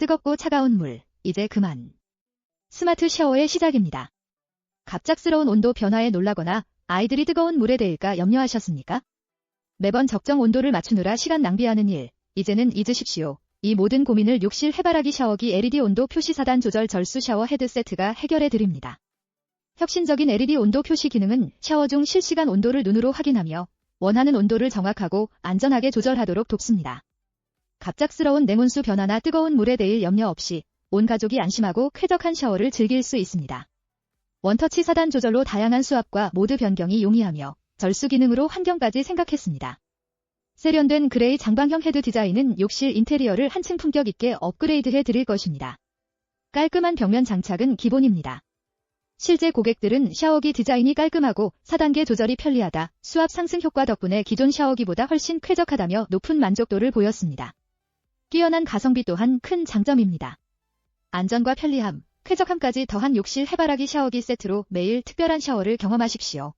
뜨겁고 차가운 물, 이제 그만. 스마트 샤워의 시작입니다. 갑작스러운 온도 변화에 놀라거나 아이들이 뜨거운 물에 데일까 염려하셨습니까? 매번 적정 온도를 맞추느라 시간 낭비하는 일, 이제는 잊으십시오. 이 모든 고민을 욕실 해바라기 샤워기 LED 온도 표시 사단 조절 절수 샤워 헤드세트가 해결해 드립니다. 혁신적인 LED 온도 표시 기능은 샤워 중 실시간 온도를 눈으로 확인하며 원하는 온도를 정확하고 안전하게 조절하도록 돕습니다. 갑작스러운 냉온수 변화나 뜨거운 물에 대일 염려 없이 온 가족이 안심하고 쾌적한 샤워를 즐길 수 있습니다. 원터치 사단 조절로 다양한 수압과 모드 변경이 용이하며 절수 기능으로 환경까지 생각했습니다. 세련된 그레이 장방형 헤드 디자인은 욕실 인테리어를 한층 품격 있게 업그레이드해 드릴 것입니다. 깔끔한 벽면 장착은 기본입니다. 실제 고객들은 샤워기 디자인이 깔끔하고 4단계 조절이 편리하다, 수압 상승 효과 덕분에 기존 샤워기보다 훨씬 쾌적하다며 높은 만족도를 보였습니다. 뛰어난 가성비 또한 큰 장점입니다. 안전과 편리함, 쾌적함까지 더한 욕실 해바라기 샤워기 세트로 매일 특별한 샤워를 경험하십시오.